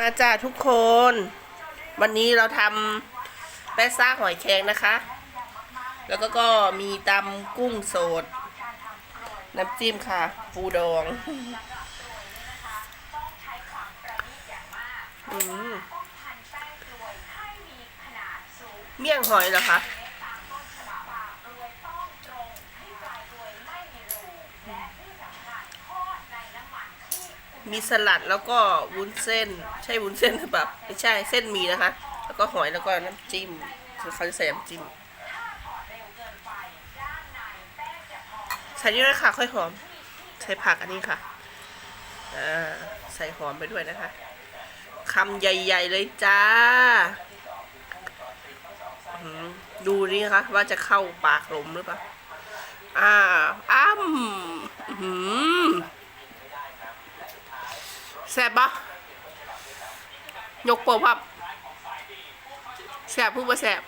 มาจ้าทุกคน วันนี้เราทำแป้ซ่าหอยแครงนะคะ แล้วก็ก็มีตำกุ้งสด น้ำจิ้มค่ะ ปูดองอืมเมี่ยงหอยเหรอคะ มีสลัดแล้วก็วุ้นเส้น ใช่วุ้นเส้นหรือเปล่าไม่ใช่เส้นหมีนะคะ แล้วก็หอยแล้วก็น้ำจิ้มเขาจะใส่น้ำจิ้มใส่นี่ด้วยค่ะค่อยหอม ใส่ผักอันนี้ค่ะใส่หอมไปด้วยนะคะคำใหญ่ ๆ เลยจ้าดูนี่คะว่าจะเข้าปากลมหรือเปล่าอ่าอ้ำอื้อหือ แซ่บปะยกโปรพับแซ่บพูดว่าแซ่บ